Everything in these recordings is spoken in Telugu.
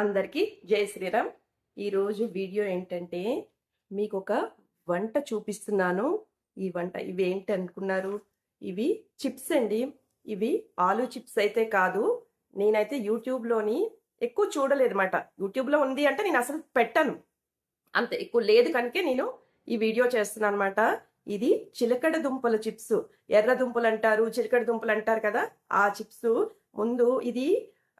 అందరికీ జై శ్రీరామ్. ఈరోజు వీడియో ఏంటంటే మీకు ఒక వంట చూపిస్తున్నాను. ఈ వంట ఇవి ఏంటి అనుకున్నారు? ఇవి చిప్స్ అండి. ఇవి ఆలు చిప్స్ అయితే కాదు. నేనైతే యూట్యూబ్లోని ఎక్కువ చూడలేదు అనమాట యూట్యూబ్లో ఉంది అంటే నేను అసలు పెట్టను. అంత ఎక్కువ లేదు కనుకే నేను ఈ వీడియో చేస్తున్నాను అనమాట ఇది చిలకడ దుంపల చిప్స్. ఎర్ర దుంపలు అంటారు చిలకడ దుంపలు అంటారు కదా ఆ చిప్స్. ముందు ఇది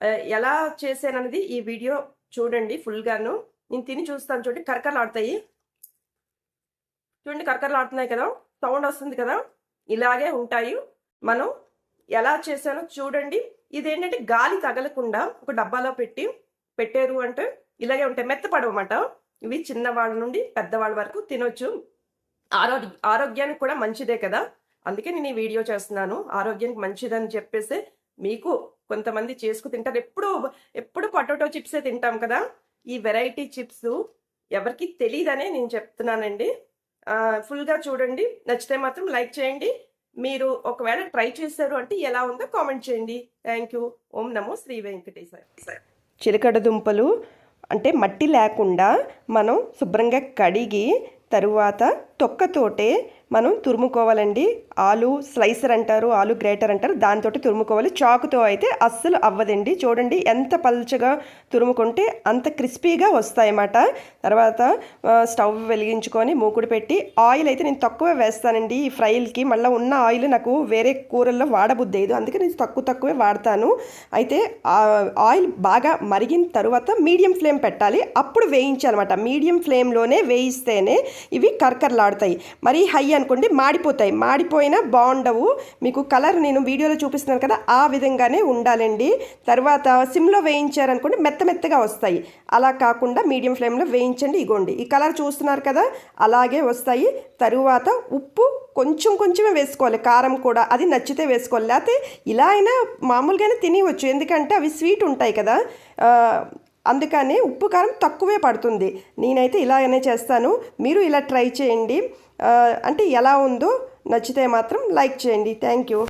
ఎలా చేశానన్నది ఈ వీడియో చూడండి ఫుల్గాను. నేను తిని చూస్తాను చూడండి. కరకరలాడుతాయి చూడండి కరకరలాడుతున్నాయి కదా. సౌండ్ వస్తుంది కదా. ఇలాగే ఉంటాయి. మనం ఎలా చేశానో చూడండి. ఇదేంటంటే గాలి తగలకుండా ఒక డబ్బాలో పెట్టి పెట్టారు అంటే ఇలాగే ఉంటాయి. మెత్తపడవన్నమాట ఇవి చిన్నవాళ్ళ నుండి పెద్దవాళ్ళ వరకు తినొచ్చు. ఆరోగ్య ఆరోగ్యానికి కూడా మంచిదే కదా. అందుకే నేను ఈ వీడియో చేస్తున్నాను. ఆరోగ్యానికి మంచిదని చెప్పేసి మీకు కొంతమంది చేసుకు తింటారు. ఎప్పుడు ఎప్పుడు పొటాటో చిప్సే తింటాం కదా? ఈ వెరైటీ చిప్స్ ఎవరికి తెలియదనే నేను చెప్తున్నానండి. ఫుల్గా చూడండి. నచ్చితే మాత్రం లైక్ చేయండి. మీరు ఒకవేళ ట్రై చేశారు అంటే ఎలా ఉందో కామెంట్ చేయండి. Thank you. ఓం నమో శ్రీ వెంకటేశ్వర చిలకడ దుంపలు అంటే మట్టి లేకుండా మనం శుభ్రంగా కడిగి తరువాత తొక్కతోటే మనం తురుముకోవాలండి. ఆలు స్లైసర్ అంటారు ఆలు గ్రేటర్ అంటారు దాంతో తురుముకోవాలి. చాకుతో అయితే అస్సలు అవ్వదండి. చూడండి ఎంత పల్చగా తురుముకుంటే అంత క్రిస్పీగా వస్తాయన్నమాట. తర్వాత స్టవ్ వెలిగించుకొని మూకుడు పెట్టి ఆయిల్ అయితే నేను తక్కువ వేస్తానండి. ఈ ఫ్రైలకి మళ్ళీ ఉన్న ఆయిల్ నాకు వేరే కూరల్లో వాడబుద్దేదు అందుకే నేను తక్కువ తక్కువే వాడతాను. అయితే ఆయిల్ బాగా మరిగిన తర్వాత మీడియం ఫ్లేమ్ పెట్టాలి. అప్పుడు వేయించాలన్నమాట. మీడియం ఫ్లేమ్లోనే వేయిస్తేనే ఇవి కర్కర్లాడుతాయి. మరీ హై అనుకోండి మాడిపోతాయి. మాడిపోయినా బాగుండవు. మీకు కలర్ నేను వీడియోలో చూపిస్తున్నాను కదా ఆ విధంగానే ఉండాలండి. తర్వాత సిమ్లో వేయించారనుకోండి మెత్త మెత్తగా వస్తాయి. అలా కాకుండా మీడియం ఫ్లేమ్లో వేయించండి. ఇగోండి ఈ కలర్ చూస్తున్నారు కదా అలాగే వస్తాయి. తరువాత ఉప్పు కొంచెం కొంచెమే వేసుకోవాలి. కారం కూడా అది నచ్చితే వేసుకోవాలి. లేకపోతే ఇలా అయినా మామూలుగానే తినవచ్చు ఎందుకంటే అవి స్వీట్ ఉంటాయి కదా అందుకని ఉప్పు కారం తక్కువే పడుతుంది. నేనైతే ఇలాగనే చేస్తాను. మీరు ఇలా ట్రై చేయండి. అంటే ఎలా ఉందో నచ్చితే మాత్రం లైక్ చేయండి. Thank you